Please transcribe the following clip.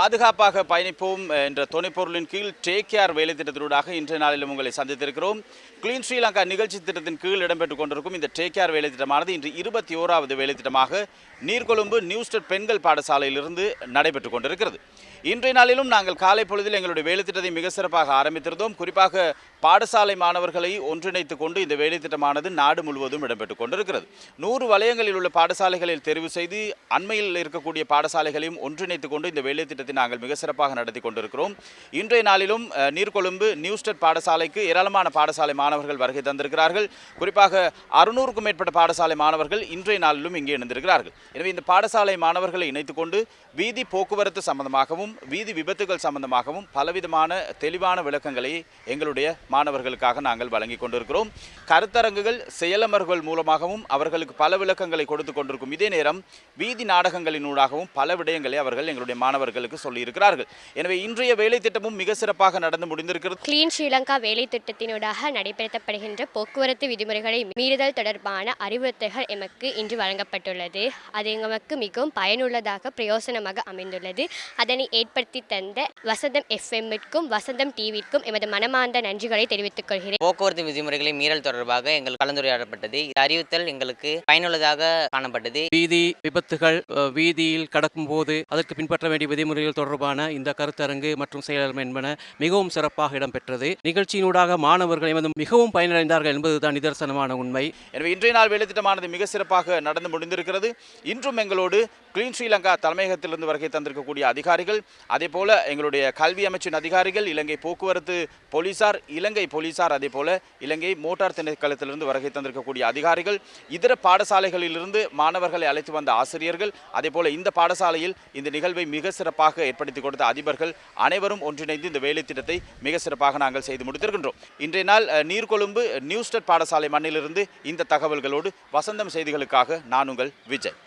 பாதுகாப்பாக பயணிப்போம் என்ற துணைப்பொருளின் கீழ் டேக் கேர் வேலை திட்டத்தினூடாக இன்றைய நாளிலும் உங்களை சந்தித்திருக்கிறோம். கிளீன் ஸ்ரீலங்கா நிகழ்ச்சி திட்டத்தின் கீழ் இடம்பெற்றுக் கொண்டிருக்கும் இந்த டேக் கேர் வேலை திட்டமானது இன்று இருபத்தி ஓராவது வேலை திட்டமாக நீர்கொழும்பு நியூஸ்டர் பெண்கள் பாடசாலையிலிருந்து நடைபெற்றுக் கொண்டிருக்கிறது. இன்றைய நாளிலும் நாங்கள் காலை பொழுதில் எங்களுடைய வேலை திட்டத்தை மிக சிறப்பாக ஆரம்பித்திருந்தோம். குறிப்பாக பாடசாலை மாணவர்களை ஒன்றிணைத்துக் கொண்டு இந்த வேலை திட்டமானது நாடு முழுவதும் இடம்பெற்றுக் கொண்டிருக்கிறது. நூறு வலயங்களில் உள்ள பாடசாலைகளில் தெரிவு செய்து அண்மையில் இருக்கக்கூடிய பாடசாலைகளையும் ஒன்றிணைத்துக் கொண்டு இந்த வேலை திட்டத்தை நாங்கள் மிக சிறப்பாக நடத்தி கொண்டிருக்கிறோம். இன்றைய நாளிலும் நீர்கொழும்பு நியூஸ்டர் பாடசாலைக்கு ஏராளமான பாடசாலை மாணவர்கள் வருகை தந்திருக்கிறார்கள். குறிப்பாக அறுநூறுக்கும் மேற்பட்ட பாடசாலை மாணவர்கள் இன்றைய நாளிலும் இங்கே இணைந்திருக்கிறார்கள். எனவே இந்த பாடசாலை மாணவர்களை இணைத்துக் கொண்டு வீதி போக்குவரத்து சம்பந்தமாகவும் வீதி விபத்துகள் சம்பந்தமாகவும் பலவிதமான தெளிவான விளக்கங்களை எங்களுடைய மாணவர்களுக்காக நாங்கள் வழங்கி கொண்டிருக்கிறோம். கருத்தரங்குகள் செயலமர்கள் மூலமாகவும் அவர்களுக்கு பல விளக்கங்களை கொடுத்து கொண்டிருக்கும் இதே நேரம் வீதி நாடகங்களினூடாகவும் பல விடயங்களை அவர்கள் எங்களுடைய மாணவர்களுக்கு சொல்லியிருக்கிறார்கள். எனவே இன்றைய வேலை திட்டமும் மிக சிறப்பாக நடந்து முடிந்திருக்கிறது. கிளீன் ஸ்ரீலங்கா வேலை திட்டத்தினூடாக நடைபெறுத்தப்படுகின்ற போக்குவரத்து விதிமுறைகளை மீறுதல் தொடர்பான அறிவுறுத்தல்கள் எமக்கு இன்று வழங்கப்பட்டுள்ளது. அது எமக்கு மிகவும் பயனுள்ளதாக பிரயோசனமாக அமைந்துள்ளது. அதனை ஏற்படுத்தி தந்த வசந்தம் எஃப்எம்மிற்கும் வசந்தம் டிவிக்கும் எமது மனமார்ந்த நன்றிகளை தெரிவித்துக் கொள்கிறேன். போக்குவரத்து விதிமுறைகளை மீறல் தொடர்பாக எங்கள் கலந்துரையாடப்பட்டது. இந்த அறிவுத்தல் எங்களுக்கு பயனுள்ளதாக காணப்பட்டது. வீதி விபத்துகள் வீதியில் கடக்கும்போது அதற்கு பின்பற்ற வேண்டிய விதிமுறைகள் தொடர்பான இந்த கருத்தரங்கு மற்றும் செயலகம் என்பன மிகவும் சிறப்பாக இடம்பெற்றது. நிகழ்ச்சியினூடாக மாணவர்கள் எமது மிகவும் பயனடைந்தார்கள் என்பதுதான் நிதர்சனமான உண்மை. எனவே இன்றைய நாள் வேலைத்திட்டமானது மிக சிறப்பாக நடந்து முடிந்திருக்கிறது. இன்றும் எங்களோடு கிளீன் ஸ்ரீலங்கா தலைமையகத்திலிருந்து வருகை தந்திருக்கக்கூடிய அதிகாரிகள் அதே போல எங்களுடைய கல்வி அமைச்சின் அதிகாரிகள் இலங்கை போக்குவரத்து போலீசார் இலங்கை போலீசார் அதே போல இலங்கை மோட்டார் திணைக்களத்திலிருந்து வருகை தந்திருக்கக்கூடிய அதிகாரிகள் இதர பாடசாலைகளிலிருந்து மாணவர்களை அழைத்து வந்த ஆசிரியர்கள் அதே போல இந்த பாடசாலையில் இந்த நிகழ்வை மிக சிறப்பாக ஏற்படுத்தி கொடுத்த அதிபர்கள் அனைவரும் ஒன்றிணைந்து இந்த வேலை திட்டத்தை மிக சிறப்பாக நாங்கள் செய்து முடித்திருக்கின்றோம். இன்றைய நாள் நீர்கொழும்பு நியூஸ்டட் பாடசாலை மண்ணிலிருந்து இந்த தகவல்களோடு வசந்தம் செய்திகளுக்காக நான் உங்கள் விஜய்.